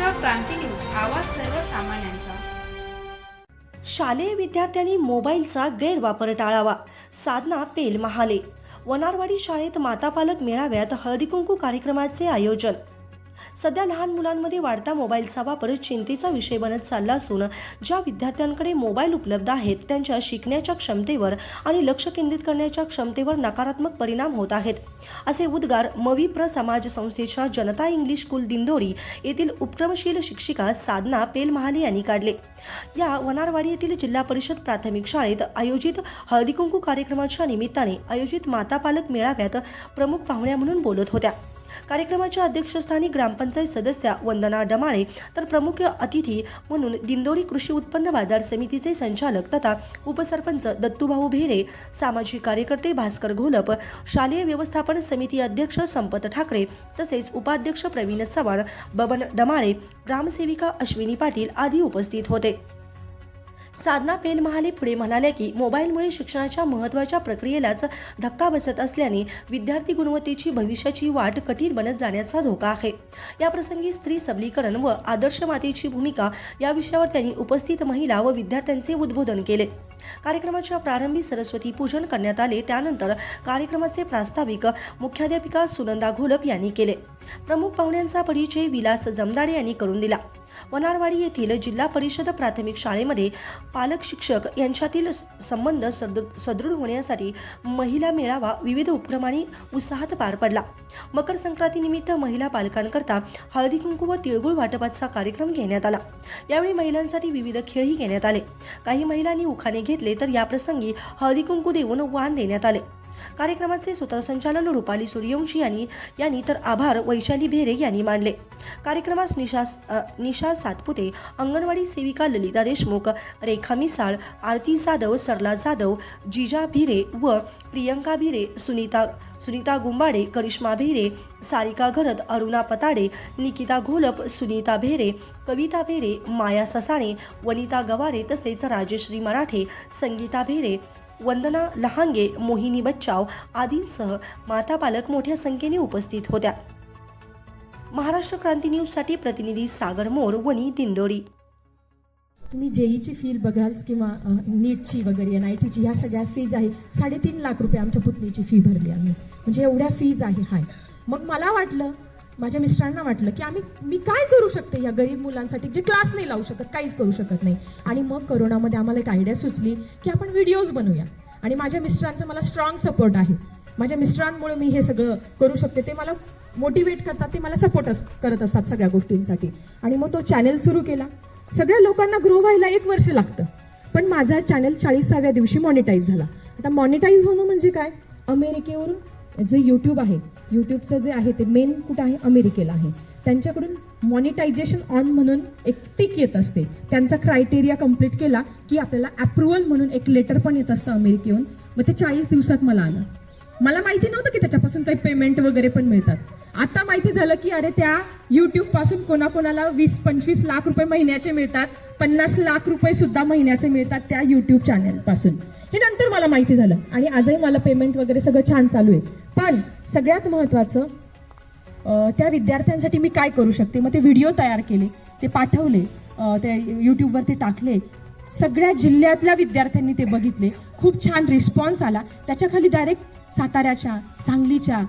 Maharashtra Kranti news आवाज सर्वसामान्यांचा. शालेय विद्यार्थ्यांनी मोबाईलचा गैरवापर टाळावा साधना पेल महाले वनारवाडी शाळेत मातापालक मेळाव्यात हळदीकुंकू कार्यक्रमाचे आयोजन. सध्या लहान मुलांमध्ये वाढता मोबाईलचा वापर चिंतेचा विषय बनत चालला असून ज्या विद्यार्थ्यांकडे मोबाईल उपलब्ध आहेत त्यांच्या शिकण्याच्या क्षमतेवर आणि लक्ष केंद्रित करण्याच्या क्षमतेवर नकारात्मक परिणाम होत आहेत. असे उद्गार मविप्र समाज संस्थेच्या जनता इंग्लिश स्कूल दिंदोरी येथील उपक्रमशील शिक्षिका साधना पेल महाले यांनी काढले. या वनारवाडी येथील जिल्हा परिषद प्राथमिक शाळेत आयोजित हळदीकुंकू कार्यक्रमाच्या निमित्ताने आयोजित माता पालक मेळाव्यात प्रमुख पाहुण्या म्हणून बोलत होत्या. कार्यक्रमाच्या अध्यक्षस्थानी ग्रामपंचायत सदस्या वंदना डमाळे तर प्रमुख अतिथी म्हणून दिंडोरी कृषी उत्पन्न बाजार समितीचे संचालक तथा उपसरपंच दत्तूभाऊ भेरे सामाजिक कार्यकर्ते भास्कर घोलप शालेय व्यवस्थापन समिती अध्यक्ष संपत ठाकरे तसेच उपाध्यक्ष प्रवीण चव्हाण बबन डमाळे ग्रामसेविका अश्विनी पाटील आदी उपस्थित होते. साधना पेलमहाले पुढे म्हणाल्या की मोबाईलमुळे शिक्षणाच्या महत्त्वाच्या प्रक्रियेलाच धक्का बसत असल्याने विद्यार्थी गुणवत्तेची भविष्याची वाट कठीण बनत जाण्याचा धोका आहे. याप्रसंगी स्त्री सबलीकरण व आदर्श मातेची भूमिका या विषयावर त्यांनी उपस्थित महिला व विद्यार्थ्यांचे उद्बोधन केले. कार्यक्रमाच्या प्रारंभी सरस्वती पूजन करण्यात आले त्यानंतर कार्यक्रमाचे प्रास्ताविक मुख्याध्यापिका सुनंदा घोलप यांनी केले. प्रमुख पाहुण्यांचा परिचय विलास जमदाडे यांनी करून दिला. वनारवाडी येथील जिल्हा परिषद प्राथमिक शाळेमध्ये पालक शिक्षक यांच्यातील संबंध सदृ- सदृढ होण्यासाठी महिला मेळावा विविध उपक्रमांनी उत्साहात पार पडला. मकर संक्रांतीनिमित्त महिला पालकांकरता हळदी कुंकू व तिळगुळ वाटपाचा कार्यक्रम घेण्यात आला. यावेळी महिलांसाठी विविध खेळही घेण्यात आले. काही महिलांनी उखाणे घेतले तर याप्रसंगी हळदी कुंकू देऊन वाण देण्यात आले. कार्यक्रमाचे सूत्रसंचालन रुपाली सूर्यवंशी यांनी यांनी तर आभार वैशाली भेरे यांनी मानले. कार्यक्रमास निशा निशा सातपुते अंगणवाडी सेविका ललिता देशमुख रेखा मिसाळ आरती जाधव सरला जाधव जिजा भिरे व प्रियंका भिरे सुनीता सुनीता गुंबाडे करिश्मा भेरे सारिका घरत अरुणा पताडे निकिता घोलप सुनीता भेरे कविता भेरे माया ससाणे वनिता गवारे तसेच राजश्री मराठे संगीता भेरे वंदना लहांगे मोहिनी बच्चाव आदींसह माता पालक मोठ्या संख्येने उपस्थित होत्या. महाराष्ट्र क्रांती न्यूजसाठी प्रतिनिधी सागर मोर वनी दिंडोरी. तुम्ही जेईची फील बघाल किंवा नीटची वगैरे एन आय टीची ह्या सगळ्या फीज आहे साडेतीन लाख रुपये आमच्या पुतणीची फी भरली आम्ही. म्हणजे एवढ्या फीज आहे हाय. मग मला वाटलं माझ्या मिस्टरांना वाटलं की आम्ही मी काय करू शकते या गरीब मुलांसाठी जे क्लास नाही लावू शकत काहीच करू शकत नाही. आणि मग करोनामध्ये आम्हाला एक आयडिया सुचली की आपण व्हिडिओज बनवूया. आणि माझ्या मिस्टरांचा मला स्ट्रॉंग सपोर्ट आहे. माझ्या मिस्टरांमुळे मी हे सगळं करू शकते. ते मला मोटिवेट करतात ते मला सपोर्ट अस करत असतात सगळ्या गोष्टींसाठी. आणि मग तो चॅनल सुरू केला. सगळ्या लोकांना ग्रो व्हायला एक वर्ष लागतं. पण माझा चॅनल चाळीसाव्या दिवशी मॉनिटाईज झाला. आता मॉनिटाईज होणं म्हणजे काय? अमेरिकेवरून जे यूट्यूब आहे यूट्यूबचं जे आहे ते मेन कुठं आहे? अमेरिकेला आहे. त्यांच्याकडून मॉनिटायझेशन ऑन म्हणून एक टिक येत असते. त्यांचा क्रायटेरिया कंप्लीट केला की आपल्याला अप्रुव्हल म्हणून एक लेटर पण येत असतं अमेरिकेहून. मग ते चाळीस दिवसात मला आलं. मला माहिती नव्हतं की त्याच्यापासून काही पेमेंट वगैरे पण मिळतात. आता माहिती झालं की अरे त्या यूट्यूबपासून कोणाकोणाला वीस पंचवीस लाख रुपये महिन्याचे मिळतात. पन्नास लाख रुपये सुद्धा महिन्याचे मिळतात त्या यूट्यूब चॅनलपासून हे नंतर मला माहिती झालं. आणि आजही मला पेमेंट वगैरे सगळं छान चालू आहे. पण सगळ्यात महत्त्वाचं त्या विद्यार्थ्यांसाठी मी काय करू शकते? मग ते व्हिडिओ तयार केले ते पाठवले अ, ते यूट्यूबवरती टाकले. सगळ्या जिल्ह्यातल्या विद्यार्थ्यांनी ते बघितले. खूप छान रिस्पॉन्स आला. त्याच्याखाली डायरेक्ट साताऱ्याच्या सांगलीच्या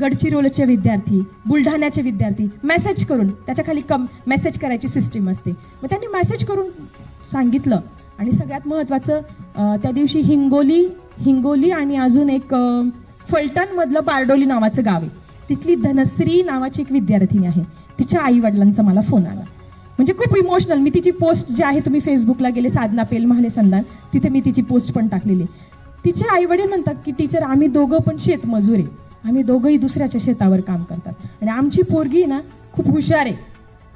गडचिरोलीचे विद्यार्थी बुलढाण्याचे विद्यार्थी मेसेज करून त्याच्याखाली कम मेसेज करायची सिस्टीम असते. मग त्यांनी मेसेज करून सांगितलं. आणि सगळ्यात महत्त्वाचं त्या दिवशी हिंगोली हिंगोली आणि अजून एक फलटणमधलं बारडोली नावाचं गाव आहे. तिथली धनश्री नावाची एक विद्यार्थिनी आहे. तिच्या आई वडिलांचा मला फोन आला. म्हणजे खूप इमोशनल मी तिची पोस्ट जी आहे तुम्ही फेसबुकला गेले साधना पेल महाले संधान तिथे मी तिची पोस्ट पण टाकलेली तिचे आई वडील म्हणतात की टीचर आम्ही दोघं पण शेतमजूर आहे. आम्ही दोघंही दुसऱ्याच्या शेतावर काम करतात. आणि आमची पोरगी ना खूप हुशार आहे.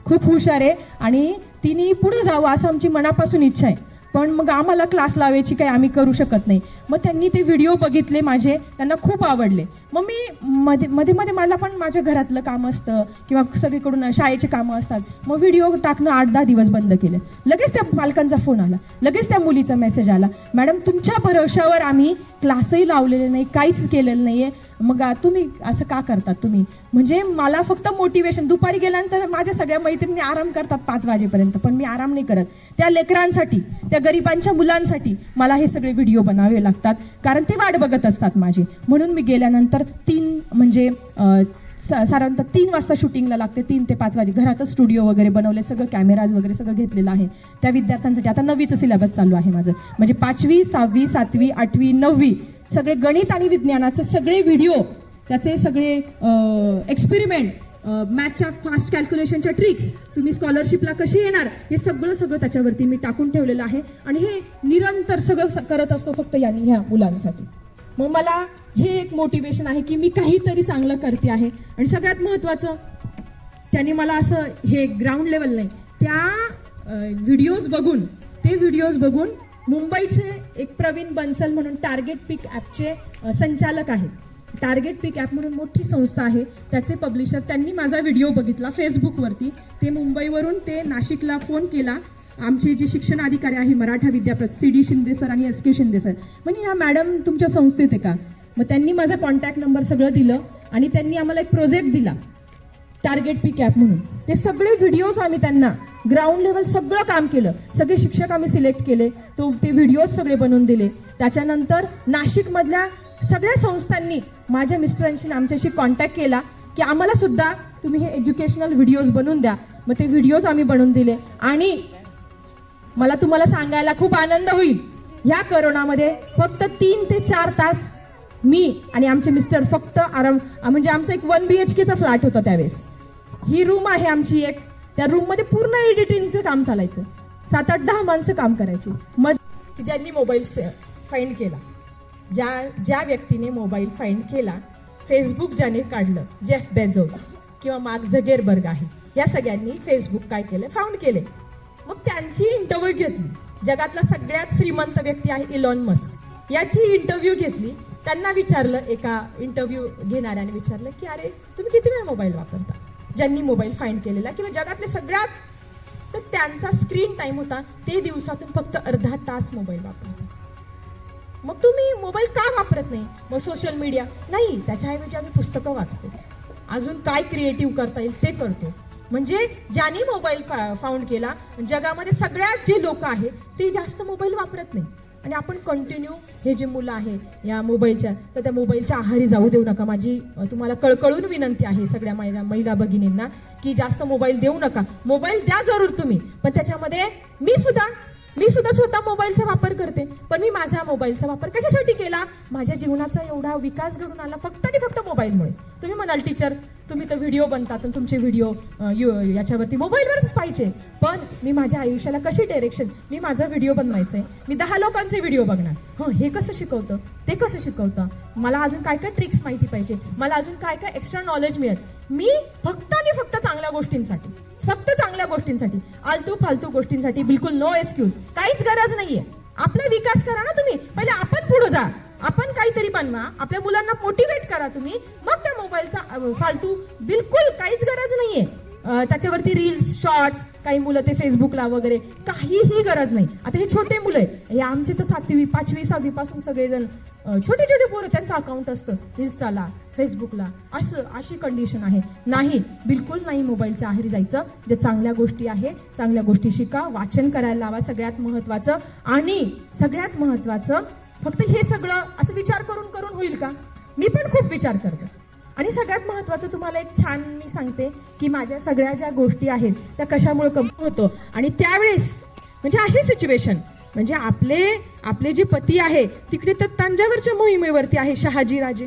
खूप हुशार आहे. आणि तिने पुढे जावं असं आमची मनापासून इच्छा आहे. पण मग आम्हाला क्लास लावायची काही आम्ही करू शकत नाही. मग त्यांनी ते व्हिडिओ बघितले माझे त्यांना खूप आवडले. मग मी मध्ये मध्ये मध्ये मला पण माझ्या घरातलं काम असतं किंवा सगळीकडून शाळेचे कामं असतात. मग व्हिडिओ टाकणं आठ दहा दिवस बंद केले. लगेच त्या पालकांचा फोन आला. लगेच त्या मुलीचा मेसेज आला. मॅडम तुमच्या भरोशावर आम्ही क्लासही लावलेले नाही काहीच केलेलं नाही आहे मग तुम्ही असं का करतात तुम्ही? म्हणजे मला फक्त मोटिवेशन दुपारी गेल्यानंतर माझ्या सगळ्या मैत्रिणी आराम करतात पाच वाजेपर्यंत पण मी आराम नाही करत. त्या लेकरांसाठी त्या गरिबांच्या मुलांसाठी मला हे सगळे व्हिडिओ बनावे लागतात कारण ते वाट बघत असतात माझे. म्हणून मी गेल्यानंतर तीन म्हणजे साधारणतः तीन वाजता शूटिंगला लागते. तीन ते पाच वाजे. घरातच स्टुडिओ वगैरे बनवले सगळं कॅमेराज वगैरे सगळं घेतलेलं आहे. त्या विद्यार्थ्यांसाठी आता नववीचं सिलेबस चालू आहे माझं. म्हणजे पाचवी सहावी सातवी आठवी नववी सगळे गणित आणि विज्ञानाचे सगळे व्हिडिओ त्याचे सगळे एक्सपेरिमेंट मॅथच्या फास्ट कॅल्क्युलेशनच्या ट्रिक्स तुम्ही स्कॉलरशिपला कशी येणार हे सगळं सगळं त्याच्यावरती मी टाकून ठेवलेलं आहे. आणि हे निरंतर सगळं स- करत असतो फक्त यांनी ह्या मुलांसाठी. मग मला हे एक मोटिवेशन आहे की मी काहीतरी चांगलं करते आहे. आणि सगळ्यात महत्त्वाचं त्यांनी मला असं हे ग्राउंड लेवल नाही त्या व्हिडिओज बघून ते व्हिडिओज बघून मुंबईचे एक प्रवीण बन्सल म्हणून टार्गेट पिक ॲपचे संचालक आहेत. टार्गेट पिक ॲप म्हणून मोठी संस्था आहे. त्याचे पब्लिशर त्यांनी माझा व्हिडिओ बघितला फेसबुकवरती ते मुंबईवरून ते नाशिकला फोन केला. आमचे जे शिक्षण अधिकारी आहे Maratha Vidyapeeth C D Shinde sir आणि एस के शिंदे सर. म्हणजे ह्या मॅडम तुमच्या संस्थेत आहे का? मग त्यांनी माझा कॉन्टॅक्ट नंबर सगळं दिलं आणि त्यांनी आम्हाला एक प्रोजेक्ट दिला. टार्गेट पिक ॲप म्हणून. ते सगळे व्हिडिओज आम्ही त्यांना ग्राउंड लेवल सगळं काम केलं. सगळे शिक्षक आम्ही सिलेक्ट केले. तो ते व्हिडिओज सगळे बनवून दिले. त्याच्यानंतर नाशिकमधल्या सगळ्या संस्थांनी माझ्या मिस्टरांशी आमच्याशी कॉन्टॅक्ट केला की आम्हाला सुद्धा तुम्ही हे एज्युकेशनल व्हिडिओज बनवून द्या. मग ते व्हिडिओज आम्ही बनवून दिले. आणि मला तुम्हाला सांगायला खूप आनंद होईल. ह्या करोनामध्ये फक्त तीन ते चार तास मी आणि आमचे मिस्टर फक्त आराम म्हणजे आमचा एक वन बी एच केचा फ्लॅट होता त्यावेळेस. ही रूम आहे आमची एक. त्या रूममध्ये पूर्ण एडिटिंगचं काम चालायचं. सात आठ दहा माणसं काम करायची. मग की ज्यांनी मोबाईल फाईंड केला ज्या ज्या व्यक्तीने मोबाईल फाईंड केला फेसबुक ज्याने काढलं जेफ बेझोस किंवा मार्क झगेरबर्ग आहे या सगळ्यांनी फेसबुक काय केलं? फाउंड केले. मग त्यांची इंटरव्ह्यू घेतली. जगातला सगळ्यात श्रीमंत व्यक्ती आहे इलॉन मस्क याची इंटरव्ह्यू घेतली. त्यांना विचारलं एका इंटरव्ह्यू घेणाऱ्याने विचारलं की अरे तुम्ही किती वेळा मोबाईल वापरता? ज्यांनी मोबाईल फाईंड केलेला किंवा जगातले सगळ्यात तर त्यांचा स्क्रीन टाइम होता ते दिवसातून फक्त अर्धा तास मोबाईल वापरतात मग तुम्ही मोबाईल का वापरत नाही? मग सोशल मीडिया नाही त्याच्याऐवजी आम्ही पुस्तकं वाचतो. अजून काय क्रिएटिव्ह करता येईल ते करतो. म्हणजे ज्यांनी मोबाईल फा फाउंड केला जगामध्ये सगळ्यात जे लोक आहेत ते जास्त मोबाईल वापरत नाही. आणि आपण कंटिन्यू हे जे मुलं आहे या मोबाईलच्या तर त्या मोबाईलच्या आहारी जाऊ देऊ नका. माझी तुम्हाला कळकळून विनंती आहे सगळ्या महिला महिला भगिनींना की जास्त मोबाईल देऊ नका. मोबाईल द्या जरूर तुम्ही पण त्याच्यामध्ये मी सुद्धा मी सुद्धा स्वतः मोबाईलचा वापर करते. पण मी माझा मोबाईलचा वापर कशासाठी केला? माझ्या जीवनाचा एवढा विकास घडून आला फक्त आणि फक्त मोबाईलमुळे तुम्ही म्हणाल टीचर तुम्ही तर व्हिडिओ बनतात आणि तुमचे व्हिडिओ याच्यावरती मोबाईलवरच पाहिजे. पण मी माझ्या आयुष्याला कशी डायरेक्शन मी माझा व्हिडिओ बनवायचा आहे मी दहा लोकांचे व्हिडिओ बघणार. हं हे कसं शिकवतं? ते कसं शिकवतं? मला अजून काय काय ट्रिक्स माहिती पाहिजे? मला अजून काय काय एक्स्ट्रा नॉलेज मिळेल? मी फक्त आणि फक्त चांगल्या गोष्टींसाठी फक्त चांगल्या गोष्टींसाठी आलतू फालतू गोष्टींसाठी बिलकुल नो एक्सक्यूज काहीच गरज नाहीये. आपला विकास करा ना तुम्ही. पहिले आपण पुढे जा. आपण काहीतरी बनवा आपल्या मुलांना मोटिवेट करा तुम्ही. मग त्या मोबाईलचा फालतू बिलकुल काहीच गरज नाहीये. त्याच्यावरती रील्स शॉर्ट्स काही मुलं ते फेसबुकला वगैरे काहीही गरज नाही. आता हे छोटे मुलं आहे हे आमचे तर सातवी पाचवी सहावी पासून सगळेजण छोटे छोटे पोरं त्यांचं अकाउंट असतं इन्स्टाला फेसबुकला असं अशी कंडिशन आहे. नाही बिलकुल नाही मोबाईलच्या आहारी जायचं. जे चांगल्या गोष्टी आहे चांगल्या गोष्टी शिका. वाचन करायला लावा सगळ्यात महत्वाचं. आणि सगळ्यात महत्वाचं फक्त हे सगळं असं विचार करून करून होईल का? मी पण खूप विचार करते. आणि सगळ्यात महत्वाचं तुम्हाला एक छान मी सांगते की माझ्या सगळ्या ज्या गोष्टी आहेत त्या कशामुळे कमी होतो? आणि त्यावेळेस म्हणजे अशी सिच्युएशन म्हणजे आपले आपले जे पती आहे तिकडे तर तंजावरच्या मोहिमेवरती आहे शहाजीराजे.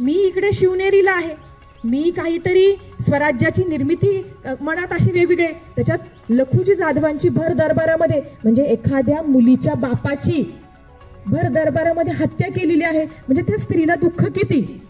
मी इकडे शिवनेरीला आहे. मी काहीतरी स्वराज्याची निर्मिती मनात अशी वेगवेगळे त्याच्यात लखुजी जाधवांची भर दरबारामध्ये म्हणजे एखाद्या मुलीच्या बापाची भर दरबारामध्ये हत्या केलेली आहे. म्हणजे त्या स्त्रीला दुःख किती?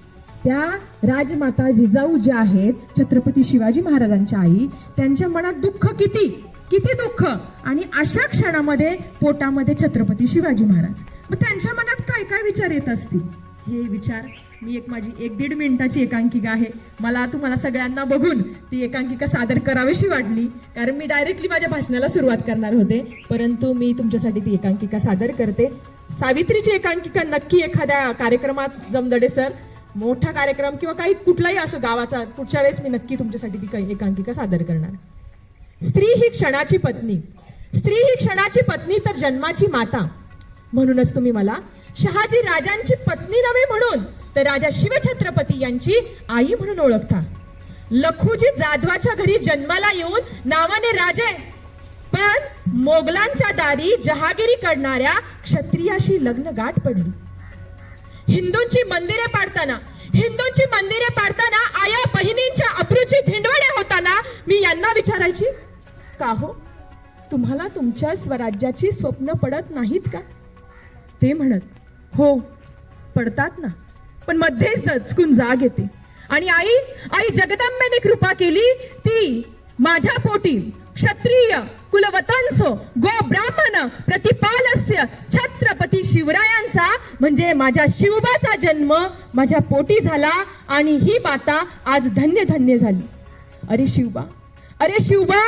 त्या राजमाता जिजाऊ ज्या आहेत छत्रपती शिवाजी महाराजांच्या आई त्यांच्या मनात दुःख किती? किती दुःख? आणि अशा क्षणामध्ये पोटामध्ये छत्रपती शिवाजी महाराज. मग त्यांच्या मनात काय काय विचार येत असतील? हे विचार मी एक माझी एक दीड मिनिटाची एकांकिका आहे. मला तुम्हाला सगळ्यांना बघून ती एकांकिका सादर करावीशी वाटली. कारण मी डायरेक्टली माझ्या भाषणाला सुरुवात करणार होते. परंतु मी तुमच्यासाठी ती एकांकिका सादर करते. सावित्रीची एकांकिका नक्की एखाद्या कार्यक्रमात जमदडे सर मोठा कार्यक्रम किंवा काही कुठलाही असो गावाचा पुढच्या वेळेस मी नक्की तुमच्यासाठी ती काही एकांकिका सादर करणार. स्त्री ही क्षणाची पत्नी. स्त्री ही क्षणाची पत्नी तर जन्माची माता. म्हणूनच तुम्ही मला शहाजी राजांची पत्नी नव्हे म्हणून तर राजा शिवछत्रपती यांची आई म्हणून ओळखता. लखुजी जाधवाच्या घरी जन्माला येऊन नावाने राजे पण मोगलांच्या दारी जहागिरी करणाऱ्या क्षत्रियाशी लग्न गाठ पडली. हिंदूंची मंदिरे पाडताना हिंदूंची मंदिरे पाडताना आया बहिणींच्या अब्रूची भिंडवडे होताना मी यांना विचारायची का हो? तुम्हाला तुमच्या स्वराज्याची स्वप्न पडत नाहीत का? ते म्हणत हो पडतात ना पण मध्येच दचकून जाग येते. आणि आई आई जगदंबेने कृपा केली ती माझ्या पोटी क्षत्रिय कुलवतंसो गो ब्राह्मण प्रतिपालस्य छत्रपती शिवरायांचा म्हणजे माझ्या शिवबाचा जन्म माझ्या पोटी झाला आणि ही माता आज धन्य धन्य झाली. अरे शिवबा अरे शिवबा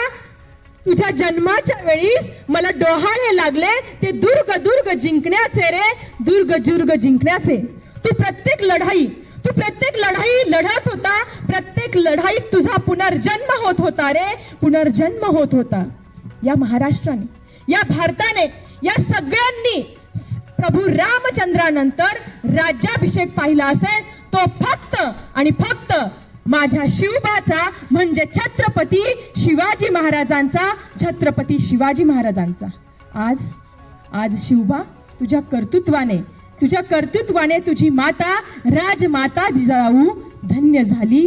तुझ्या जन्माच्या वेळीस मला डोहाळे लागले ते दुर्ग दुर्ग जिंकण्याचे रे दुर्ग जुर्ग जिंकण्याचे. तू प्रत्येक लढाई तू प्रत्येक लढाई लढत होता प्रत्येक प्रत्येक लढाईत तुझा पुनर्जन्म होत होता रे. पुनर्जन्म होत होता. या महाराष्ट्राने या भारताने या सगळ्यांनी प्रभू रामचंद्रानंतर राज्याभिषेक पाहिला असेल तो फक्त आणि फक्त माझ्या शिवबाचा म्हणजे छत्रपती शिवाजी महाराजांचा छत्रपती शिवाजी महाराजांचा. आज आज शिवबा तुझ्या कर्तृत्वाने तुझ्या कर्तृत्वाने तुझी माता राजमाता जिजाऊ धन्य झाली.